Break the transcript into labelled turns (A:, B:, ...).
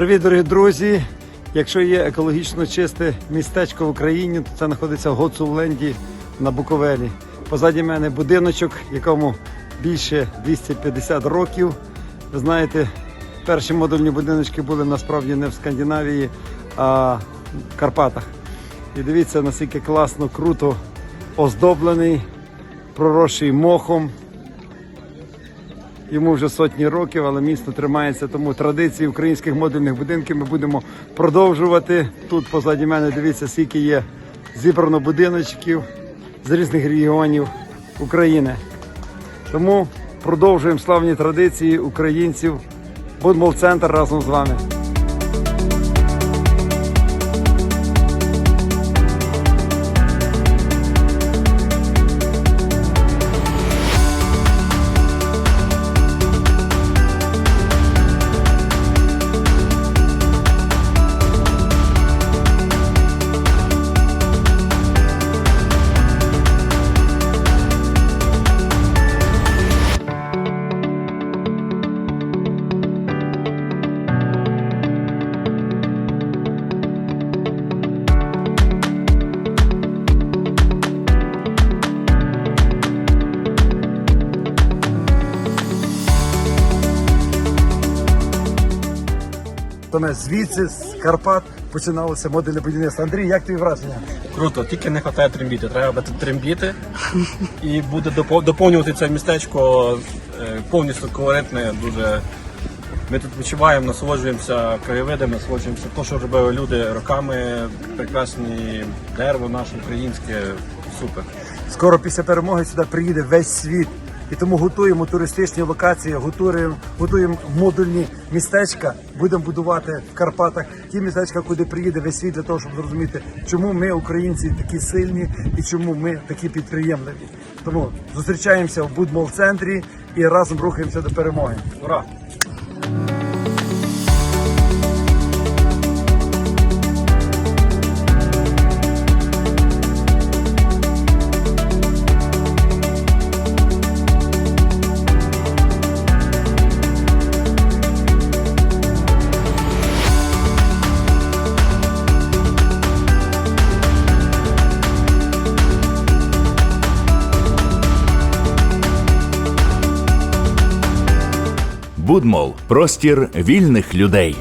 A: Привіт, дорогі друзі! Якщо є екологічно чисте містечко в Україні, то це знаходиться в Гоцулленді на Буковелі. Позаді мене будиночок, якому більше 250 років. Ви знаєте, перші модульні будиночки були насправді не в Скандинавії, а в Карпатах. І дивіться, наскільки класно, круто оздоблений, проросший мохом. Йому вже сотні років, але місто тримається. Тому традиції українських модульних будинків ми будемо продовжувати. Тут позаді мене дивіться, скільки є зібрано будиночків з різних регіонів України. Тому продовжуємо славні традиції українців. Будмол центр разом з вами. Саме звідси з Карпат починалося модульне будівництво. Андрій, як тобі враження?
B: Круто, тільки не вистачає трембіти. Треба трембіти і буде доповнювати це містечко е, повністю колоритне. Дуже ми тут відчуваємо, насолоджуємося краєвидами, насолоджуємося те, що робили люди роками. Прекрасні дерево наше українське. Супер.
A: Скоро після перемоги сюди приїде весь світ. І тому готуємо туристичні локації, готуємо, готуємо модульні містечка. Будемо будувати в Карпатах ті містечка, куди приїде весь світ для того, щоб зрозуміти, чому ми, українці, такі сильні і чому ми такі підприємливі. Тому зустрічаємося в Будмол центрі і разом рухаємося до перемоги.
B: Ура!
C: Будмол простір вільних людей.